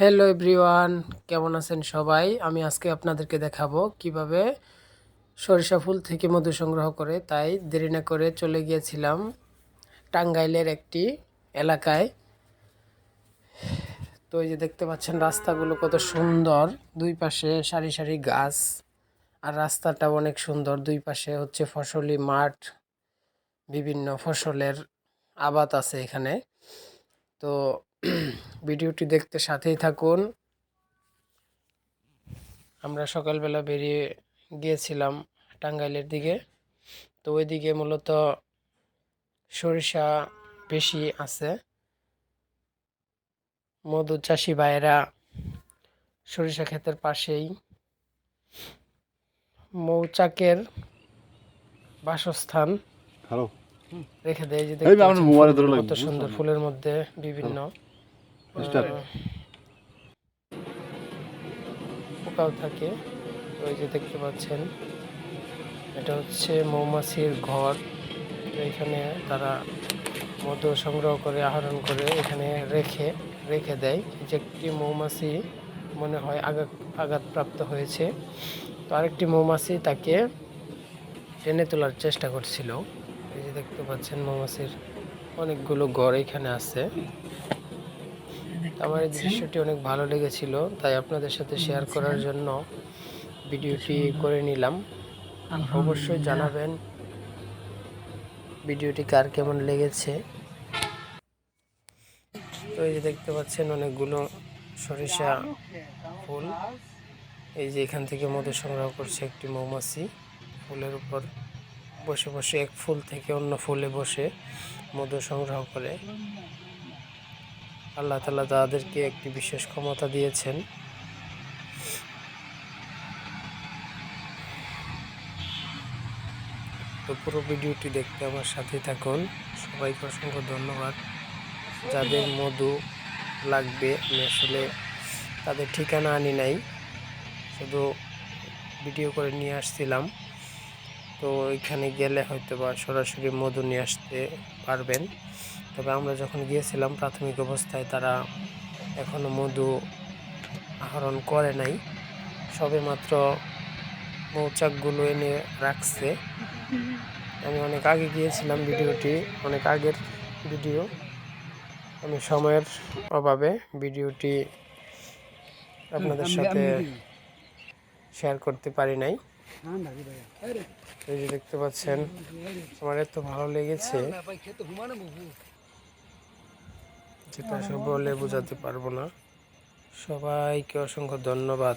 Hello everyone কেমন আছেন সবাই? আমি আজকে আপনাদেরকে দেখাবো কীভাবে সরিষা ফুল থেকে মধু সংগ্রহ করে, তাই দেরি না করে চলে গিয়েছিলাম টাঙ্গাইলের একটি এলাকায়। তো এই যে দেখতে পাচ্ছেন, রাস্তাগুলো কত সুন্দর। দুই পাশে সারি সারি গাছ, আর রাস্তাটা অনেক সুন্দর। দুই পাশে হচ্ছে ফসলি মাঠ, বিভিন্ন ফসলের আবাদ আছে এখানে। তো ভিডিওটি দেখতে সাথেই থাকুন। আমরা সকালবেলা বেরিয়ে গিয়েছিলাম টাঙ্গাইলের দিকে। তো ওইদিকে মূলত সরিষা বেশি আছে। মধু চাষি ভাইয়েরা সরিষা ক্ষেতের পাশেই। মৌচাকের বাসস্থান। রেখে দেয় যে কত সুন্দর ফুলের মধ্যে বিভিন্ন পোকাও থাকে। এই যে দেখতে পাচ্ছেন, এটা হচ্ছে মৌমাছির ঘর। এখানে তারা মধু সংগ্রহ করে, আহরণ করে, এখানে রেখে রেখে দেয়। যে একটি মৌমাছি মনে হয় আঘাত আঘাতপ্রাপ্ত হয়েছে। তো আরেকটি মৌমাছি তাকে টেনে তোলার চেষ্টা করছিল। এই যে দেখতে পাচ্ছেন মৌমাছির অনেকগুলো ঘর এখানে আছে। আমার এই দৃশ্যটি অনেক ভালো লেগেছিল তাই আপনাদের সাথে শেয়ার করার জন্য ভিডিওটি করে নিলাম। অবশ্যই জানাবেন ভিডিওটি কার কেমন লেগেছে। তো এই যে দেখতে পাচ্ছেন অনেকগুলো সরিষা ফুল। এই যে এখান থেকে মধু সংগ্রহ করছে একটি মৌমাছি। ফুলের উপর বসে বসে এক ফুল থেকে অন্য ফুলে বসে মধু সংগ্রহ করে। আল্লাহ তালা তাদেরকে একটি বিশেষ ক্ষমতা দিয়েছেন। তো পুরো ভিডিওটি দেখতে আমার সাথে থাকুন। সবাইকে অসংখ্য ধন্যবাদ। যাদের মধু লাগবে, আমি আসলে তাদের ঠিকানা আনি নাই। শুধু ভিডিও করে নিয়ে আসছিলাম। তো এখানে গেলে হয়তো বা সরাসরি মধু নিয়ে আসতে পারবেন। তবে আমরা যখন গিয়েছিলাম প্রাথমিক অবস্থায় তারা এখনও মধু আহরণ করে নাই। সবে মাত্র মৌচাকগুলো এনে রাখছে। আমি অনেক আগে গিয়েছিলাম ভিডিওটি অনেক আগের ভিডিও। আমি সময়ের অভাবে ভিডিওটি আপনাদের সাথে শেয়ার করতে পারি নাই। এই যে দেখতে পাচ্ছেন আমার এত ভালো লেগেছে। যেটা সব বলে বোঝাতে পারব না। সবাইকে অসংখ্য ধন্যবাদ।